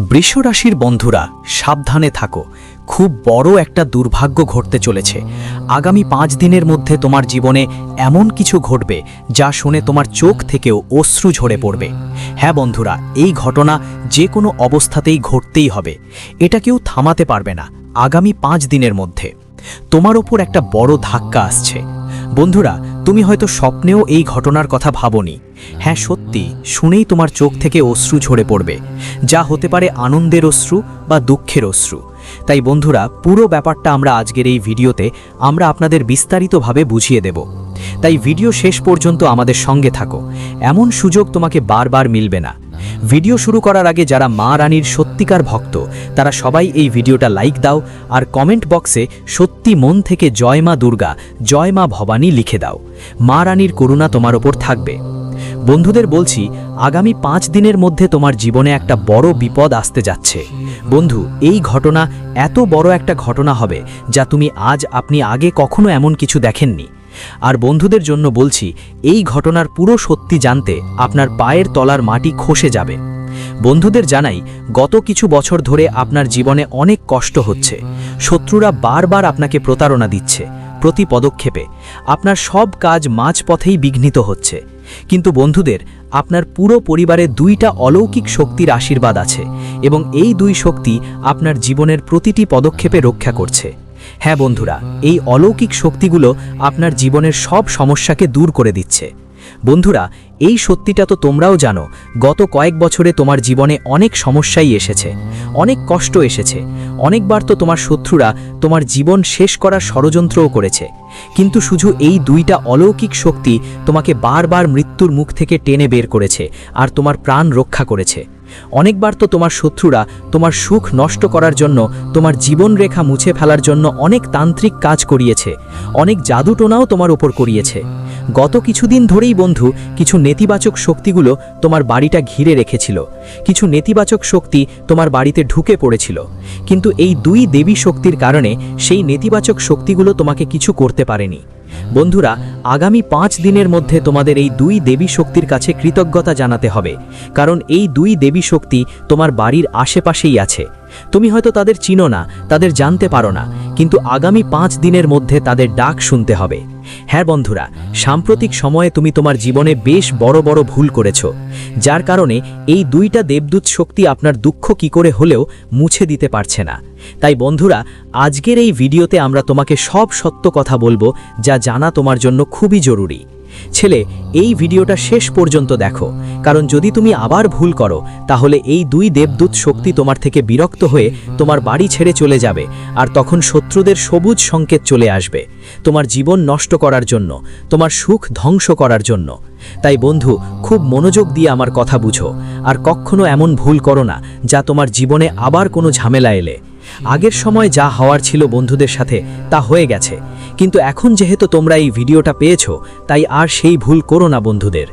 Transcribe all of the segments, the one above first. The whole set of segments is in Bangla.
বৃষ রাশির বন্ধুরা, সাবধানে থাকো। খুব বড় একটা দুর্ভাগ্য ঘটতে চলেছে। আগামী পাঁচ দিনের মধ্যে তোমার জীবনে এমন কিছু ঘটবে যা শুনে তোমার চোখ থেকেও অশ্রু ঝরে পড়বে। হ্যাঁ বন্ধুরা, এই ঘটনা যে কোনো অবস্থাতেই ঘটতেই হবে। এটা কেউ থামাতে পারবে না আগামী পাঁচ দিনের মধ্যে। তোমার ওপর একটা বড় ধাক্কা আসছে। বন্ধুরা, তুমি হয়তো স্বপ্নেও এই ঘটনার কথা ভাবনি। হ্যাঁ সত্যি, শুনেই তোমার চোখ থেকে অশ্রু ঝরে পড়বে। যা হতে পারে আনন্দের অশ্রু বা দুঃখের অশ্রু। তাই বন্ধুরা, পুরো ব্যাপারটা আমরা আজকের এই ভিডিওতে আমরা আপনাদের বিস্তারিতভাবে বুঝিয়ে দেব। তাই ভিডিও শেষ পর্যন্ত আমাদের সঙ্গে থাকো। এমন সুযোগ তোমাকে বারবার মিলবে না। ভিডিও শুরু করার আগে যারা মা রানীর সত্যিকার ভক্ত, তারা সবাই এই ভিডিওটা লাইক দাও আর কমেন্ট বক্সে সত্যি মন থেকে জয় মা দুর্গা, জয় মা ভবানী লিখে দাও। মা রানীর করুণা তোমার ওপর থাকবে। বন্ধুদের বলছি, আগামী পাঁচ দিনের মধ্যে তোমার জীবনে একটা বড় বিপদ আসতে যাচ্ছে। বন্ধু, এই ঘটনা এত বড় একটা ঘটনা হবে যা তুমি আজ আপনি আগে কখনো এমন কিছু দেখেননি। আর বন্ধুদের জন্য বলছি, এই ঘটনার পুরো সত্যি জানতে আপনার পায়ের তলার মাটি খসে যাবে। বন্ধুদের জানাই, গত কিছু বছর ধরে আপনার জীবনে অনেক কষ্ট হচ্ছে। শত্রুরা বারবার আপনাকে প্রতারণা দিচ্ছে, প্রতি পদক্ষেপে। আপনার সব কাজ মাঝপথেই বিঘ্নিত হচ্ছে। কিন্তু বন্ধুদের, আপনার পুরো পরিবারে দুইটা অলৌকিক শক্তির আশীর্বাদ আছে এবং এই দুই শক্তি আপনার জীবনের প্রতিটি পদক্ষেপে রক্ষা করছে। হ্যাঁ বন্ধুরা, এই অলৌকিক শক্তিগুলো আপনার জীবনের সব সমস্যাকে দূর করে দিচ্ছে। বন্ধুরা, এই সত্যিটা তো তোমরাও জানো, গত কয়েক বছরে তোমার জীবনে অনেক সমস্যাই এসেছে, অনেক কষ্ট এসেছে, অনেকবার তো তোমার শত্রুরা তোমার জীবন শেষ করার ষড়যন্ত্রও করেছে, কিন্তু শুধু এই দুইটা অলৌকিক শক্তি তোমাকে বারবার মৃত্যুর মুখ থেকে টেনে বের করেছে আর তোমার প্রাণ রক্ষা করেছে। অনেকবার তো তোমার শত্রুরা তোমার সুখ নষ্ট করার জন্য, তোমার জীবনরেখা মুছে ফেলার জন্য অনেক তান্ত্রিক কাজ করিয়েছে, অনেক জাদুটোনাও তোমার ওপর করিয়েছে। গত কিছুদিন ধরেই বন্ধু, কিছু নেতিবাচক শক্তিগুলো তোমার বাড়িটা ঘিরে রেখেছিল, কিছু নেতিবাচক শক্তি তোমার বাড়িতে ঢুকে পড়েছিল, কিন্তু এই দুই দেবী শক্তির কারণে সেই নেতিবাচক শক্তিগুলো তোমাকে কিছু করতে পারেনি। বন্ধুরা, আগামী পাঁচ দিনের মধ্যে তোমাদের এই দুই দেবী শক্তির কাছে কৃতজ্ঞতা জানাতে হবে, কারণ এই দুই দেবী শক্তি তোমার বাড়ির আশেপাশেই আছে। তুমি হয়তো তাদের চিনো না, তাদের জানতে পারো না, কিন্তু আগামী পাঁচ দিনের মধ্যে তাদের ডাক শুনতে হবে। হ্যাঁ বন্ধুরা, সাম্প্রতিক সময়ে তুমি তোমার জীবনে বেশ বড় বড় ভুল করেছ, যার কারণে এই দুইটা দেবদূত শক্তি আপনার দুঃখ কি করে হলেও মুছে দিতে পারছে না। তাই বন্ধুরা, আজকের এই ভিডিওতে আমরা তোমাকে সব সত্য কথা বলব, যা জানা তোমার জন্য খুবই জরুরি। ছেলে, এই ভিডিওটা শেষ পর্যন্ত দেখো। কারণ যদি তুমি আবার ভুল করো, তাহলে এই দুই দেবদূত শক্তি তোমার থেকে বিরক্ত হয়ে তোমার বাড়ি ছেড়ে চলে যাবে আর তখন শত্রুদের সবুজ সংকেত চলে আসবে। তোমার জীবন নষ্ট করার জন্য, তোমার সুখ ধ্বংস করার জন্য। তাই বন্ধু, খুব মনোযোগ দিয়ে আমার কথা বুঝো। আর কখনো এমন ভুল করো না, যা তোমার জীবনে আবার কোনো ঝামেলা এলে। আগের সময় যা হওয়ার ছিল বন্ধুদের সাথে, তা হয়ে গেছে। কিন্তু এখন যেহেতু তোমরা এই ভিডিওটা পেয়েছ, তাই আর সেই ভুল করো না বন্ধুদের।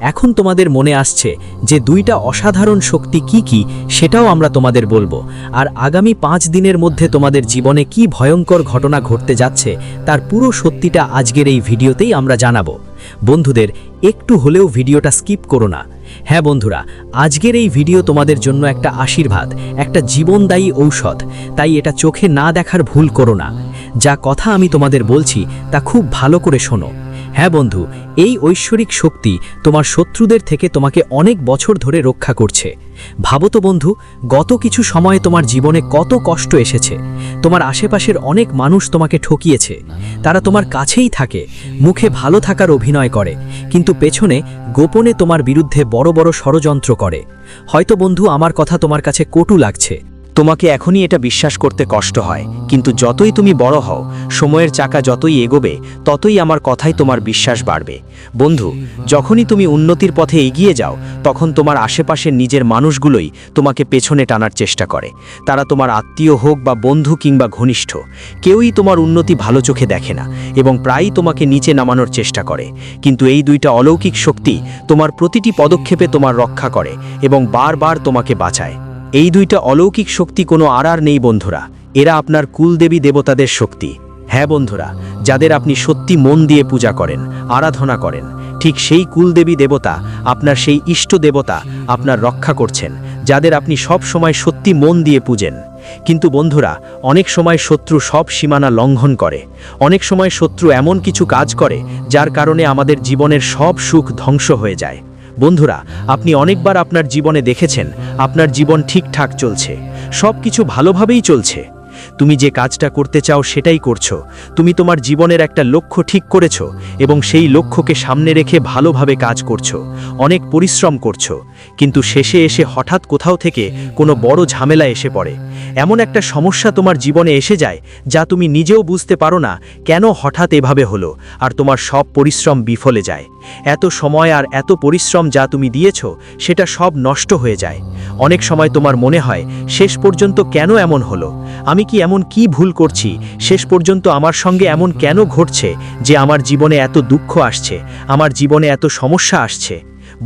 এখন তোমাদের মনে আসছে যে দুইটা অসাধারণ শক্তি কি কি, সেটাও আমরা তোমাদের বলব। আর আগামী পাঁচ দিনের মধ্যে তোমাদের জীবনে কি ভয়ঙ্কর ঘটনা ঘটতে যাচ্ছে, তার পুরো সত্যিটা আজকের এই ভিডিওতেই আমরা জানাব। বন্ধুদের একটু হলেও ভিডিওটা স্কিপ করো না। হ্যাঁ বন্ধুরা, আজকের এই ভিডিও তোমাদের জন্য একটা আশীর্বাদ, একটা জীবনদায়ী ঔষধ। তাই এটা চোখে না দেখার ভুল করো না। যা কথা আমি তোমাদের বলছি তা খুব ভালো করে শোনো। হ্যাঁ বন্ধু, এই ঐশ্বরিক শক্তি তোমার শত্রুদের থেকে তোমাকে অনেক বছর ধরে রক্ষা করছে। ভাবো তো বন্ধু, গত কিছু সময়ে তোমার জীবনে কত কষ্ট এসেছে। তোমার আশেপাশের অনেক মানুষ তোমাকে ঠকিয়েছে। তারা তোমার কাছেই থাকে, মুখে ভালো থাকার অভিনয় করে, কিন্তু পেছনে গোপনে তোমার বিরুদ্ধে বড় বড় ষড়যন্ত্র করে। হয়তো বন্ধু, আমার কথা তোমার কাছে কটু লাগছে। তোমাকে এখনই এটা বিশ্বাস করতে কষ্ট হয়, কিন্তু যতই তুমি বড় হও, সময়ের চাকা যতই এগোবে, ততই আমার কথাই তোমার বিশ্বাস বাড়বে। বন্ধু, যখনই তুমি উন্নতির পথে এগিয়ে যাও, তখন তোমার আশেপাশের নিজের মানুষগুলোই তোমাকে পেছনে টানার চেষ্টা করে। তারা তোমার আত্মীয় হোক বা বন্ধু কিংবা ঘনিষ্ঠ, কেউই তোমার উন্নতি ভালো চোখে দেখে না এবং প্রায়ই তোমাকে নিচে নামানোর চেষ্টা করে। কিন্তু এই দুইটা অলৌকিক শক্তি তোমার প্রতিটি পদক্ষেপে তোমার রক্ষা করে এবং বারবার তোমাকে বাঁচায়। এই দুইটা অলৌকিক শক্তি কোনো আড়ার নেই বন্ধুরা। এরা আপনার কুলদেবী দেবতাদের শক্তি। হ্যাঁ বন্ধুরা, যাদের আপনি সত্যি মন দিয়ে পূজা করেন, আরাধনা করেন, ঠিক সেই কুলদেবী দেবতা আপনার সেই ইষ্ট দেবতা আপনার রক্ষা করছেন, যাদের আপনি সব সময় সত্যি মন দিয়ে পূজেন। কিন্তু বন্ধুরা, অনেক সময় শত্রু সব সীমানা লঙ্ঘন করে। অনেক সময় শত্রু এমন কিছু কাজ করে, যার কারণে আমাদের জীবনের সব সুখ ধ্বংস হয়ে যায়। বন্ধুরা, আপনি অনেকবার আপনার জীবনে দেখেছেন, আপনার জীবন ঠিকঠাক চলছে সব কিছু ভালোভাবেই চলছে। তুমি যে কাজটা করতে চাও সেটাই করছ, তুমি তোমার জীবনের একটা লক্ষ্য ঠিক করেছ এবং সেই লক্ষ্যকে সামনে রেখে ভালোভাবে কাজ করছ, অনেক পরিশ্রম করছ কিন্তু শেষে এসে হঠাৎ কোথাও থেকে কোনো বড় ঝামেলা এসে পড়ে। এমন একটা সমস্যা তোমার জীবনে এসে যায় যা তুমি নিজেও বুঝতে পারো না কেন হঠাৎ এভাবে হলো আর তোমার সব পরিশ্রম বিফলে যায়। এত সময় আর এত পরিশ্রম যা তুমি দিয়েছ সেটা সব নষ্ট হয়ে যায়। অনেক সময় তোমার মনে হয়, শেষ পর্যন্ত কেন এমন হলো? আমি কি এমন কি ভুল করছি? শেষ পর্যন্ত আমার সঙ্গে এমন কেন ঘটছে যে আমার জীবনে এত দুঃখ আসছে, আমার জীবনে এত সমস্যা আসছে?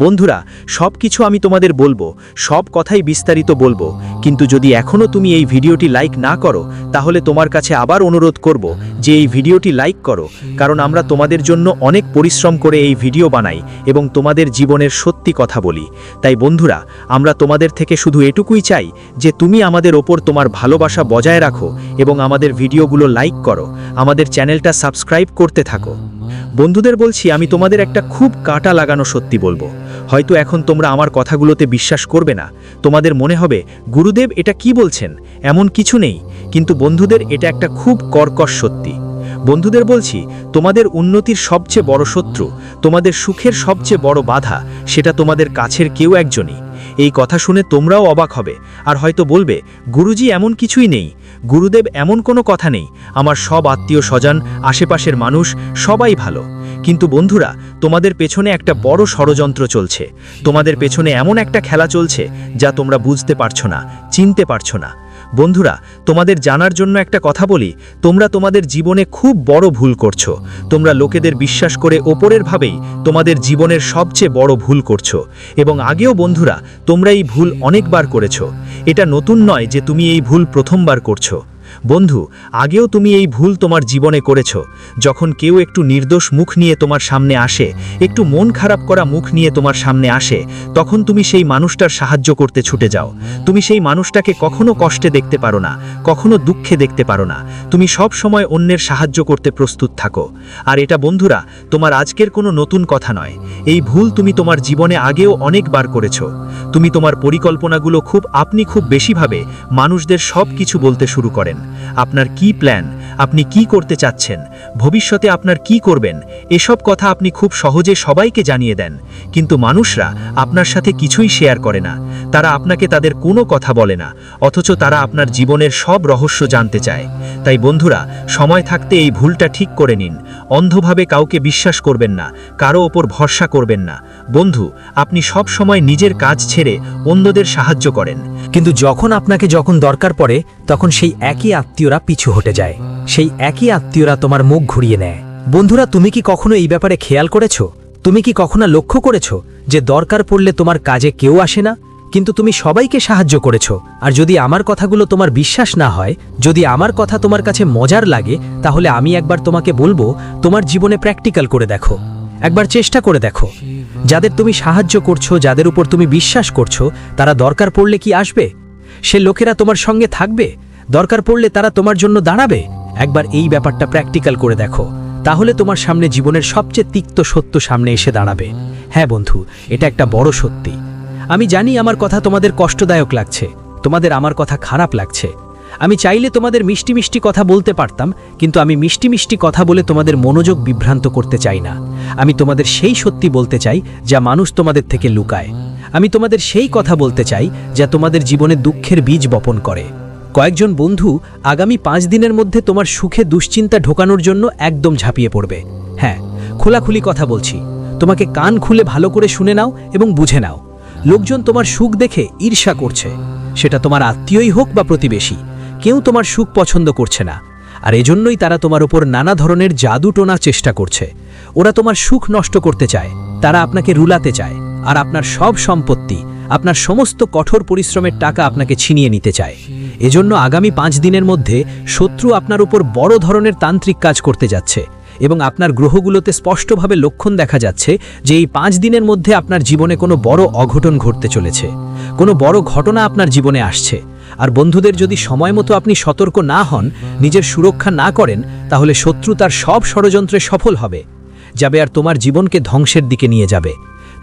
বন্ধুরা সব কিছু আমি তোমাদের বলব, সব কথাই বিস্তারিত বলব, কিন্তু যদি এখনও তুমি এই ভিডিওটি লাইক না করো, তাহলে তোমার কাছে আবার অনুরোধ করব যে এই ভিডিওটি লাইক করো, কারণ আমরা তোমাদের জন্য অনেক পরিশ্রম করে এই ভিডিও বানাই এবং তোমাদের জীবনের সত্যি কথা বলি। তাই বন্ধুরা, আমরা তোমাদের থেকে শুধু এটুকুই চাই যে তুমি আমাদের ওপর তোমার ভালোবাসা বজায় রাখো এবং আমাদের ভিডিওগুলো লাইক করো, আমাদের চ্যানেলটা সাবস্ক্রাইব করতে থাকো। বন্ধুদের বলছি, আমি তোমাদের একটা খুব কাটা লাগানো সত্যি বলব। হয়তো এখন তোমরা আমার কথাগুলোতে বিশ্বাস করবে না। তোমাদের মনে হবে, গুরুদেব এটা কি বলছেন? এমন কিছু নেই। কিন্তু বন্ধুদের এটা একটা খুব কর্কশ সত্যি। বন্ধুদের বলছি, তোমাদের উন্নতির সবচেয়ে বড় শত্রু, তোমাদের সুখের সবচেয়ে বড় বাধা, সেটা তোমাদের কাছের কেউ একজনই। এই কথা শুনে তোমরাও অবাক হবে। আর হয়তো বলবে, গুরুজি এমন কিছুই নেই। গুরুদেব এমন কোনো কথা নেই। আমার সব আত্মীয় স্বজন আশেপাশের মানুষ, সবাই ভালো। কিন্তু বন্ধুরা, তোমাদের পেছনে একটা বড় ষড়যন্ত্র চলছে। তোমাদের পেছনে এমন একটা খেলা চলছে যা তোমরা বুঝতে পারছ না, চিনতে পারছ না। বন্ধুরা, তোমাদের জানার জন্য একটা কথা বলি। তোমরা তোমাদের জীবনে খুব বড় ভুল করছ। তোমরা লোকেদের বিশ্বাস করে ওপরের ভাবেই তোমাদের জীবনের সবচেয়ে বড় ভুল করছ। এবং আগেও বন্ধুরা, তোমরা এই ভুল অনেকবার করেছ। এটা নতুন নয় যে তুমি এই ভুল প্রথমবার করছ। বন্ধু, আগেও তুমি এই ভুল তোমার জীবনে করেছ। যখন কেউ একটু নির্দোষ মুখ নিয়ে তোমার সামনে আসে, একটু মন খারাপ করা মুখ নিয়ে তোমার সামনে আসে, তখন তুমি সেই মানুষটার সাহায্য করতে ছুটে যাও। তুমি সেই মানুষটাকে কখনো কষ্টে দেখতে পারো না, কখনো দুঃখে দেখতে পারো না। তুমি সব সময় অন্যের সাহায্য করতে প্রস্তুত থাকো। আর এটা, বন্ধুরা, তোমার আজকের কোনো নতুন কথা নয়। এই ভুল তুমি তোমার জীবনে আগেও অনেকবার করেছ। তুমি তোমার পরিকল্পনাগুলো খুব, আপনি খুব বেশিভাবে মানুষদের সব কিছু বলতে শুরু করেন। আপনার কি প্ল্যান আপনি কি করতে চাচ্ছেন? ভবিষ্যতে আপনার কি করবেন? এসব কথা আপনি খুব সহজে সবাইকে জানিয়ে দেন। কিন্তু মানুষরা আপনার সাথে কিছুই শেয়ার করে না। তারা আপনাকে তাদের কোনো কথা বলে না। অথচ তারা আপনার জীবনের সব রহস্য জানতে চায়। তাই বন্ধুরা, সময় থাকতে এই ভুলটা ঠিক করে নিন। অন্ধভাবে কাউকে বিশ্বাস করবেন না, কারও ওপর ভরসা করবেন না। বন্ধু, আপনি সব সময় নিজের কাজ ছেড়ে অন্যদের সাহায্য করেন। কিন্তু যখন আপনাকে যখন দরকার পড়ে, তখন সেই একই আত্মীয়রা পিছু হটে যায়। সেই একই আত্মীয়রা তোমার মুখ ঘুরিয়ে নেয়। বন্ধুরা, তুমি কি কখনো এই ব্যাপারে খেয়াল করেছ? তুমি কি কখনো লক্ষ্য করেছ যে দরকার পড়লে তোমার কাজে কেউ আসে না? কিন্তু তুমি সবাইকে সাহায্য করেছ। আর যদি আমার কথাগুলো তোমার বিশ্বাস না হয়, যদি আমার কথা তোমার কাছে মজার লাগে, তাহলে আমি একবার তোমাকে বলব, তোমার জীবনে প্র্যাকটিক্যাল করে দেখো। একবার চেষ্টা করে দেখো। যাদের তুমি সাহায্য করছ, যাদের উপর তুমি বিশ্বাস করছ, তারা দরকার পড়লে কি আসবে? সে লোকেরা তোমার সঙ্গে থাকবে? দরকার পড়লে তারা তোমার জন্য দাঁড়াবে? একবার এই ব্যাপারটা প্র্যাকটিক্যাল করে দেখো। তাহলে তোমার সামনে জীবনের সবচেয়ে তিক্ত সত্য সামনে এসে দাঁড়াবে। হ্যাঁ বন্ধু, এটা একটা বড় সত্যি। আমি জানি আমার কথা তোমাদের কষ্টদায়ক লাগছে, তোমাদের আমার কথা খারাপ লাগছে। আমি চাইলে তোমাদের মিষ্টি মিষ্টি কথা বলতে পারতাম, কিন্তু আমি মিষ্টি মিষ্টি কথা বলে তোমাদের মনোযোগ বিভ্রান্ত করতে চাই না। আমি তোমাদের সেই সত্যি বলতে চাই, যা মানুষ তোমাদের থেকে লুকায়। আমি তোমাদের সেই কথা বলতে চাই, যা তোমাদের জীবনে দুঃখের বীজ বপন করে। কয়েকজন বন্ধু আগামী পাঁচ দিনের মধ্যে তোমার সুখে দুশ্চিন্তা ঢোকানোর জন্য একদম ঝাঁপিয়ে পড়বে। হ্যাঁ খোলাখুলি কথা বলছি। তোমাকে কান খুলে ভালো করে শুনে নাও এবং বুঝে নাও। লোকজন তোমার সুখ দেখে ঈর্ষা করছে। সেটা তোমার আত্মীয়ই হোক বা প্রতিবেশী, কেউ তোমার সুখ পছন্দ করছে না। আর এজন্যই তারা তোমার উপর নানা ধরনের জাদু টোনার চেষ্টা করছে। ওরা তোমার সুখ নষ্ট করতে চায়, তারা আপনাকে রুলাতে চায়, আর আপনার সব সম্পত্তি, আপনার সমস্ত কঠোর পরিশ্রমের টাকা আপনাকে ছিনিয়ে নিতে চায়। এজন্য আগামী পাঁচ দিনের মধ্যে শত্রু আপনার উপর বড় ধরনের তান্ত্রিক কাজ করতে যাচ্ছে। এবং আপনার গ্রহগুলোতে স্পষ্টভাবে লক্ষণ দেখা যাচ্ছে যে এই পাঁচ দিনের মধ্যে আপনার জীবনে কোনো বড় অঘটন ঘটতে চলেছে। কোনো বড় ঘটনা আপনার জীবনে আসছে। আর বন্ধুদের যদি সময় মতো আপনি সতর্ক না হন, নিজের সুরক্ষা না করেন, তাহলে শত্রু তার সব ষড়যন্ত্রে সফল হবে। যাবে আর তোমার জীবনকে ধ্বংসের দিকে নিয়ে যাবে।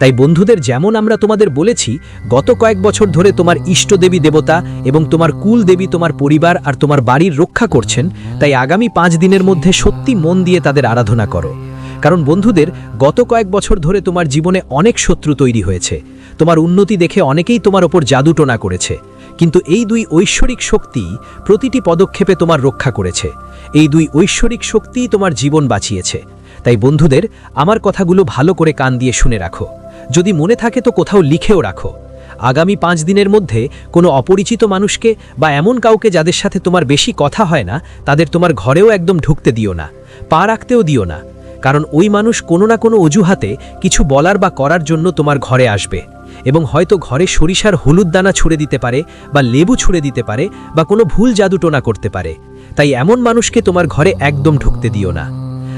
তাই বন্ধুদের যেমন আমরা তোমাদের বলেছি, গত কয়েক বছর ধরে তোমার ইষ্টদেবী দেবতা এবং তোমার কুল দেবী তোমার পরিবার আর তোমার বাড়ির রক্ষা করছেন, তাই আগামী পাঁচ দিনের মধ্যে সত্যি মন দিয়ে তাদের আরাধনা করো। কারণ বন্ধুদের, গত কয়েক বছর ধরে তোমার জীবনে অনেক শত্রু তৈরি হয়েছে। তোমার উন্নতি দেখে অনেকেই তোমার ওপর জাদুটোনা করেছে। কিন্তু এই দুই ঐশ্বরিক শক্তি প্রতিটি পদক্ষেপে তোমার রক্ষা করেছে। এই দুই ঐশ্বরিক শক্তিই তোমার জীবন বাঁচিয়েছে। তাই বন্ধুদের, আমার কথাগুলো ভালো করে কান দিয়ে শুনে রাখো। যদি মনে থাকে তো কোথাও লিখেও রাখো। আগামী পাঁচ দিনের মধ্যে কোনো অপরিচিত মানুষকে বা এমন কাউকে যাদের সাথে তোমার বেশি কথা হয় না, তাদের তোমার ঘরেও একদম ঢুকতে দিও না, পা রাখতেও দিও না, কারণ ওই মানুষ কোনো না কোনো অজুহাতে কিছু বলার বা করার জন্য তোমার ঘরে আসবে। এবং হয়তো ঘরে সরিষার হলুদ দানা ছুড়ে দিতে পারে বা লেবু ছুড়ে দিতে পারে বা কোনো ভুল জাদুটোনা করতে পারে। তাই এমন মানুষকে তোমার ঘরে একদম ঢুকতে দিও না।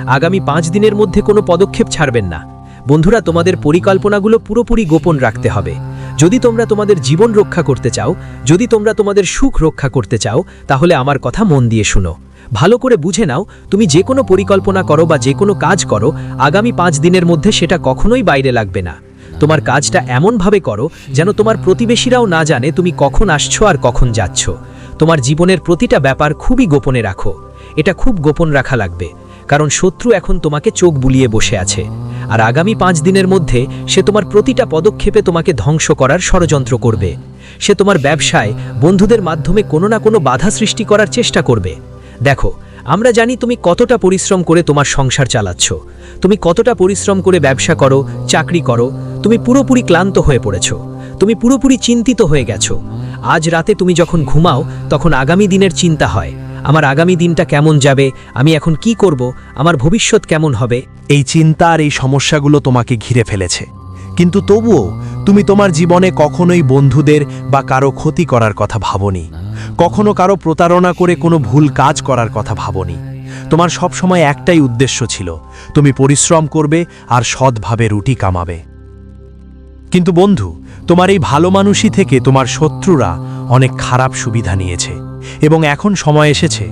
আগামী পাঁচ দিনের মধ্যে কোনো পদক্ষেপ ছাড়বেন না। বন্ধুরা, তোমাদের পরিকল্পনাগুলো পুরোপুরি গোপন রাখতে হবে। যদি তোমরা তোমাদের জীবন রক্ষা করতে চাও, যদি তোমরা তোমাদের সুখ রক্ষা করতে চাও, তাহলে আমার কথা মন দিয়ে শুনো। ভালো করে বুঝে নাও, তুমি যে কোনো পরিকল্পনা করো বা যে কোনো কাজ করো, আগামী পাঁচ দিনের মধ্যে সেটা কখনোই বাইরে লাগবে না। তোমার কাজটা এমনভাবে করো, যেন তোমার প্রতিবেশীরাও না জানে তুমি কখন আসছো আর কখন যাচ্ছ। তোমার জীবনের প্রতিটা ব্যাপার খুবই গোপনে রাখো। এটা খুব গোপন রাখা লাগবে। কারণ শত্রু এখন তোমাকে চোখ বুলিয়ে বসে আছে। আর আগামী পাঁচ দিনের মধ্যে সে তোমার প্রতিটা পদক্ষেপে তোমাকে ধ্বংস করার ষড়যন্ত্র করবে। সে তোমার ব্যবসায়, বন্ধুদের মাধ্যমে কোনো না কোনো বাধা সৃষ্টি করার চেষ্টা করবে। দেখো, আমরা জানি তুমি কতটা পরিশ্রম করে তোমার সংসার চালাচ্ছ। তুমি কতটা পরিশ্রম করে ব্যবসা করো, চাকরি করো, তুমি পুরোপুরি ক্লান্ত হয়ে পড়েছ। তুমি পুরোপুরি চিন্তিত হয়ে গেছো। আজ রাতে তুমি যখন ঘুমাও, তখন আগামী দিনের চিন্তা হয়। আমার আগামী দিনটা কেমন যাবে? আমি এখন কি করব? আমার ভবিষ্যৎ কেমন হবে? এই চিন্তা আর এই সমস্যাগুলো তোমাকে ঘিরে ফেলেছে। কিন্তু তবুও তুমি তোমার জীবনে কখনোই বন্ধুদের বা কারও ক্ষতি করার কথা ভাবনি। কখনো কারও প্রতারণা করে কোনো ভুল কাজ করার কথা ভাবনি। তোমার সব সময় একটাই উদ্দেশ্য ছিল, তুমি পরিশ্রম করবে আর সৎভাবে রুটি কামাবে। কিন্তু বন্ধু, তোমার এই ভালো মানুষই থেকে তোমার শত্রুরা অনেক খারাপ সুবিধা নিয়েছে। এবং এখন সময় এসেছে।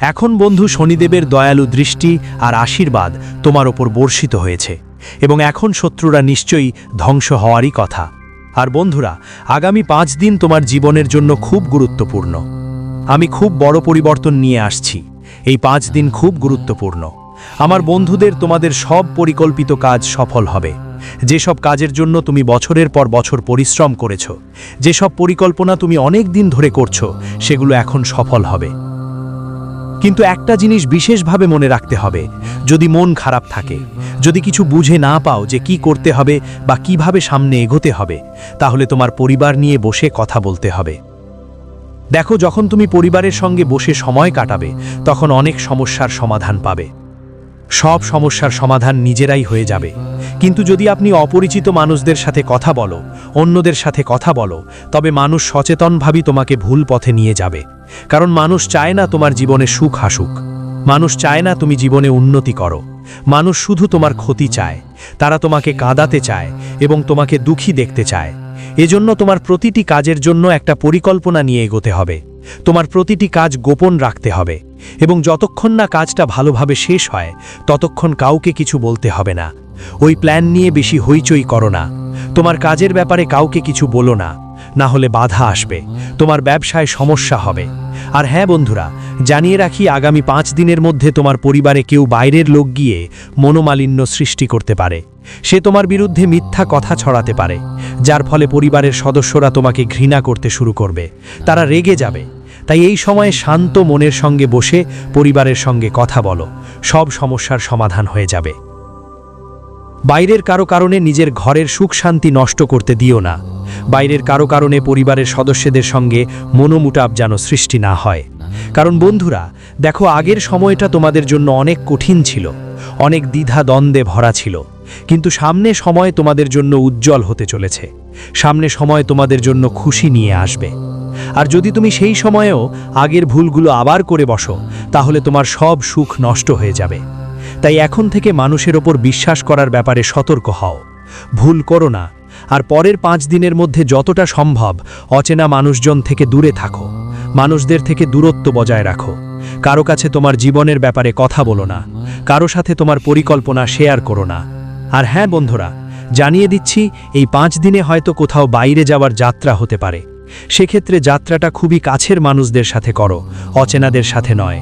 এখন বন্ধু শনিদেবের দয়ালু দৃষ্টি আর আশীর্বাদ তোমার ওপর বর্ষিত হয়েছে এবং এখন শত্রুরা নিশ্চয়ই ধ্বংস হওয়ারই কথা। আর বন্ধুরা, আগামী পাঁচ দিন তোমার জীবনের জন্য খুব গুরুত্বপূর্ণ। আমি খুব বড় পরিবর্তন নিয়ে আসছি। এই পাঁচ দিন খুব গুরুত্বপূর্ণ। আমার বন্ধুদের তোমাদের সব পরিকল্পিত কাজ সফল হবে। যেসব কাজের জন্য তুমি বছরের পর বছর পরিশ্রম করেছ, যেসব পরিকল্পনা তুমি অনেক দিন ধরে করছ, সেগুলো এখন সফল হবে। কিন্তু একটা জিনিস বিশেষভাবে মনে রাখতে হবে, যদি মন খারাপ থাকে, যদি কিছু বুঝে না পাও যে কি করতে হবে বা কীভাবে সামনে এগোতে হবে, তাহলে তোমার পরিবার নিয়ে বসে কথা বলতে হবে। দেখো, যখন তুমি পরিবারের সঙ্গে বসে সময় কাটাবে, তখন অনেক সমস্যার সমাধান পাবে। সব সমস্যার সমাধান নিজেরাই হয়ে যাবে। কিন্তু যদি আপনি অপরিচিত মানুষদের সাথে কথা বলো, অন্যদের সাথে কথা বলো, তবে মানুষ সচেতনভাবেই তোমাকে ভুল পথে নিয়ে যাবে। কারণ মানুষ চায় না তোমার জীবনে সুখ হাসুক মানুষ চায় না তুমি জীবনে উন্নতি করো। মানুষ শুধু তোমার ক্ষতি চায়। তারা তোমাকে কাঁদাতে চায় এবং তোমাকে দুঃখী দেখতে চায়। এজন্য তোমার প্রতিটি কাজের জন্য একটা পরিকল্পনা নিয়ে এগোতে হবে। তোমার প্রতিটি কাজ গোপন রাখতে হবে এবং যতক্ষণ না কাজটা ভালোভাবে শেষ হয়, ততক্ষণ কাউকে কিছু বলতে হবে না। ওই প্ল্যান নিয়ে বেশি হইচই করো না। তোমার কাজের ব্যাপারে কাউকে কিছু বলো না। না হলে বাধা আসবে। তোমার ব্যবসায় সমস্যা হবে। আর হ্যাঁ বন্ধুরা, জানিয়ে রাখি আগামী পাঁচ দিনের মধ্যে তোমার পরিবারে কেউ বাইরের লোক গিয়ে মনোমালিন্য সৃষ্টি করতে পারে। সে তোমার বিরুদ্ধে মিথ্যা কথা ছড়াতে পারে। যার ফলে পরিবারের সদস্যরা তোমাকে ঘৃণা করতে শুরু করবে। তারা রেগে যাবে। তাই এই সময়ে শান্ত মনের সঙ্গে বসে পরিবারের সঙ্গে কথা বলো। সব সমস্যার সমাধান হয়ে যাবে। বাইরের কারও কারণে নিজের ঘরের সুখ শান্তি নষ্ট করতে দিও না। বাইরের কারও কারণে পরিবারের সদস্যদের সঙ্গে মনোমুটাপ যেন সৃষ্টি না হয়। কারণ বন্ধুরা, দেখো আগের সময়টা তোমাদের জন্য অনেক কঠিন ছিল। অনেক দ্বিধা দ্বন্দ্বে ভরা ছিল। কিন্তু সামনে সময় তোমাদের জন্য উজ্জ্বল হতে চলেছে। সামনে সময় তোমাদের জন্য খুশি নিয়ে আসবে। আর যদি তুমি সেই সময়েও আগের ভুলগুলো আবার করে বসো, তাহলে তোমার সব সুখ নষ্ট হয়ে যাবে। তাই এখন থেকে মানুষের ওপর বিশ্বাস করার ব্যাপারে সতর্ক হও। ভুল করো না, আর পরের পাঁচ দিনের মধ্যে যতটা সম্ভব অচেনা মানুষজন থেকে দূরে থাকো। মানুষদের থেকে দূরত্ব বজায় রাখো। কারও কাছে তোমার জীবনের ব্যাপারে কথা বলো না। কারও সাথে তোমার পরিকল্পনা শেয়ার করো না। আর হ্যাঁ বন্ধুরা, জানিয়ে দিচ্ছি, এই পাঁচ দিনে হয়তো কোথাও বাইরে যাওয়ার যাত্রা হতে পারে। সেক্ষেত্রে যাত্রাটা খুবই কাছের মানুষদের সাথে করো, অচেনাদের সাথে নয়।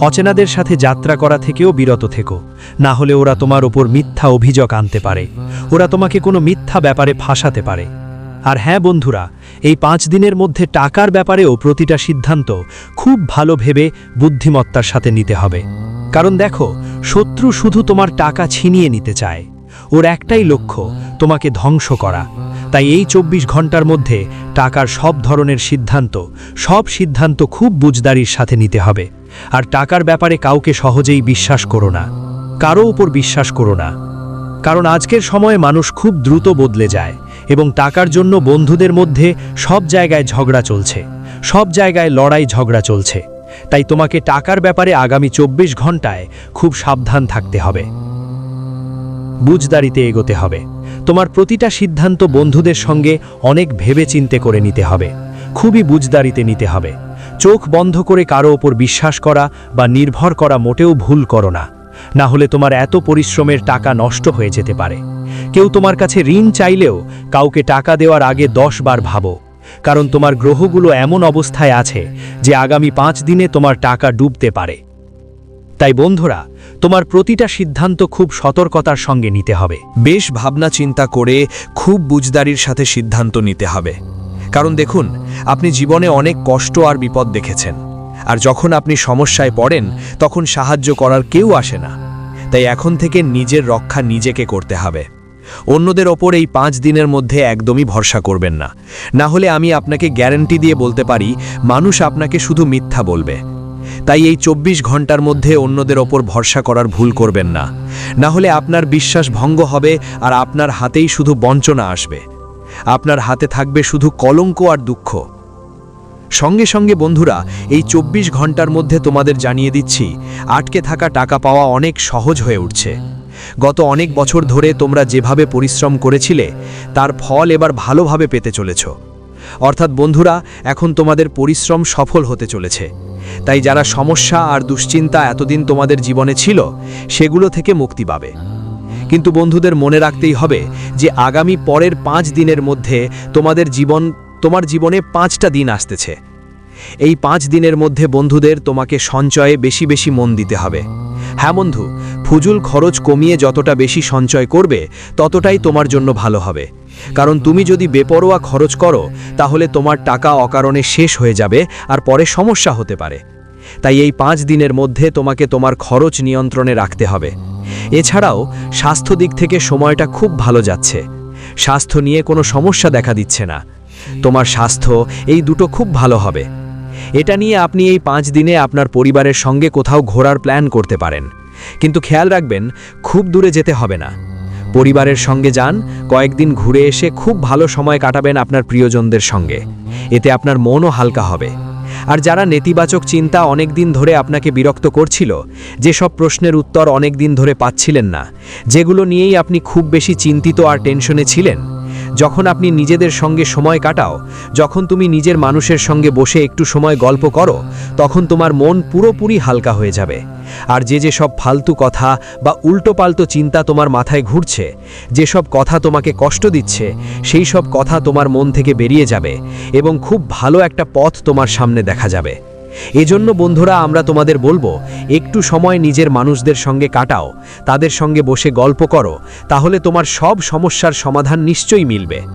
অচেনাদের সাথে যাত্রা করা থেকেও বিরত থেকো। না হলে ওরা তোমার ওপর মিথ্যা অভিযোগ আনতে পারে। ওরা তোমাকে কোনো মিথ্যা ব্যাপারে ফাঁসাতে পারে। আর হ্যাঁ বন্ধুরা, এই পাঁচ দিনের মধ্যে টাকার ব্যাপারেও প্রতিটা সিদ্ধান্ত খুব ভালো ভেবে বুদ্ধিমত্তার সাথে নিতে হবে। কারণ দেখো, শত্রু শুধু তোমার টাকা ছিনিয়ে নিতে চায়। ওর একটাই লক্ষ্য, তোমাকে ধ্বংস করা। তাই এই চব্বিশ ঘণ্টার মধ্যে টাকার সব ধরনের সিদ্ধান্ত, সব সিদ্ধান্ত খুব বুঝদারির সাথে নিতে হবে। আর টাকার ব্যাপারে কাউকে সহজেই বিশ্বাস করো না। কারও উপর বিশ্বাস করো না। কারণ আজকের সময়ে মানুষ খুব দ্রুত বদলে যায় এবং টাকার জন্য বন্ধুদের মধ্যে সব জায়গায় ঝগড়া চলছে। সব জায়গায় লড়াই ঝগড়া চলছে। তাই তোমাকে টাকার ব্যাপারে আগামী চব্বিশ ঘন্টায় খুব সাবধান থাকতে হবে। বুঝদারিতে এগোতে হবে। তোমার প্রতিটা সিদ্ধান্ত বন্ধুদের সঙ্গে অনেক ভেবে চিন্তে করে নিতে হবে। খুবই বুঝদারিতে নিতে হবে। চোখ বন্ধ করে কারও ওপর বিশ্বাস করা বা নির্ভর করা মোটেও ভুল করো না। না হলে তোমার এত পরিশ্রমের টাকা নষ্ট হয়ে যেতে পারে। কেউ তোমার কাছে ঋণ চাইলেও কাউকে টাকা দেওয়ার আগে দশ বার ভাবো। কারণ তোমার গ্রহগুলো এমন অবস্থায় আছে যে আগামী পাঁচ দিনে তোমার টাকা ডুবতে পারে। তাই বন্ধুরা তোমার প্রতিটা সিদ্ধান্ত খুব সতর্কতার সঙ্গে নিতে হবে। বেশ ভাবনা চিন্তা করে খুব বুঝদারির সাথে সিদ্ধান্ত নিতে হবে। কারণ দেখুন, আপনি জীবনে অনেক কষ্ট আর বিপদ দেখেছেন। আর যখন আপনি সমস্যায় পড়েন, তখন সাহায্য করার কেউ আসে না। তাই এখন থেকে নিজের রক্ষা নিজেকে করতে হবে। অন্যদের ওপর এই পাঁচ দিনের মধ্যে একদমই ভরসা করবেন না। না হলে আমি আপনাকে গ্যারান্টি দিয়ে বলতে পারি, মানুষ আপনাকে শুধু মিথ্যা বলবে। তাই এই চব্বিশ ঘণ্টার মধ্যে অন্যদের ওপর ভরসা করার ভুল করবেন না। না হলে আপনার বিশ্বাস ভঙ্গ হবে আর আপনার হাতেই শুধু বঞ্চনা আসবে। আপনার হাতে থাকবে শুধু কলঙ্ক আর দুঃখ। সঙ্গে সঙ্গে বন্ধুরা, এই চব্বিশ ঘণ্টার মধ্যে তোমাদের জানিয়ে দিচ্ছি, আটকে থাকা টাকা পাওয়া অনেক সহজ হয়ে উঠছে। গত অনেক বছর ধরে তোমরা যেভাবে পরিশ্রম করেছিলে, তার ফল এবার ভালোভাবে পেতে চলেছ। অর্থাৎ বন্ধুরা, এখন তোমাদের পরিশ্রম সফল হতে চলেছে। তাই যারা সমস্যা আর দুশ্চিন্তা এতদিন তোমাদের জীবনে ছিল, সেগুলো থেকে মুক্তি পাবে। কিন্তু বন্ধুদের মনে রাখতেই হবে যে আগামী পরের পাঁচ দিনের মধ্যে তোমাদের জীবন, তোমার জীবনে পাঁচটা দিন আসতেছে। এই পাঁচ দিনের মধ্যে বন্ধুদের তোমাকে সঞ্চয়ে বেশি বেশি মন দিতে হবে। হ্যাঁ বন্ধু, ফুজুল খরচ কমিয়ে যতটা বেশি সঞ্চয় করবে, ততটাই তোমার জন্য ভালো হবে। কারণ তুমি যদি বেপরোয়া খরচ করো, তাহলে তোমার টাকা অকারণে শেষ হয়ে যাবে আর পরে সমস্যা হতে পারে। তাই এই পাঁচ দিনের মধ্যে তোমাকে তোমার খরচ নিয়ন্ত্রণে রাখতে হবে। এছাড়াও, স্বাস্থ্য দিক থেকে সময়টা খুব ভালো যাচ্ছে। স্বাস্থ্য নিয়ে কোনো সমস্যা দেখা দিচ্ছে না। তোমার স্বাস্থ্য, এই দুটো খুব ভালো হবে। এটা নিয়ে আপনি এই পাঁচ দিনে আপনার পরিবারের সঙ্গে কোথাও ঘোরার প্ল্যান করতে পারেন। কিন্তু খেয়াল রাখবেন, খুব দূরে যেতে হবে না। পরিবারের সঙ্গে যান, কয়েকদিন ঘুরে এসে খুব ভালো সময় কাটাবেন আপনার প্রিয়জনদের সঙ্গে। এতে আপনার মনও হালকা হবে। আর যারা নেতিবাচক চিন্তা অনেক দিন ধরে আপনাকে বিরক্ত করছিল যেসব প্রশ্নের উত্তর অনেক দিন ধরে পাচ্ছিলেন না, যেগুলো নিয়েই আপনি খুব বেশি চিন্তিত আর টেনশনে ছিলেন যখন আপনি নিজেদের সঙ্গে সময় কাটাও, যখন তুমি নিজের মানুষের সঙ্গে বসে একটু সময় গল্প করো, তখন তোমার মন পুরোপুরি হালকা হয়ে যাবে। আর যে যে সব ফালতু কথা বা উল্টোপাল্টো চিন্তা তোমার মাথায় ঘুরছে যেসব কথা তোমাকে কষ্ট দিচ্ছে, সেই সব কথা তোমার মন থেকে বেরিয়ে যাবে এবং খুব ভালো একটা পথ তোমার সামনে দেখা যাবে। এজন্য বন্ধুরা আমরা তোমাদের বলব, একটু সময় নিজের মানুষদের সঙ্গে কাটাও, তাদের সঙ্গে বসে গল্প করো, তাহলে তোমার সব সমস্যার সমাধান নিশ্চয়ই মিলবে।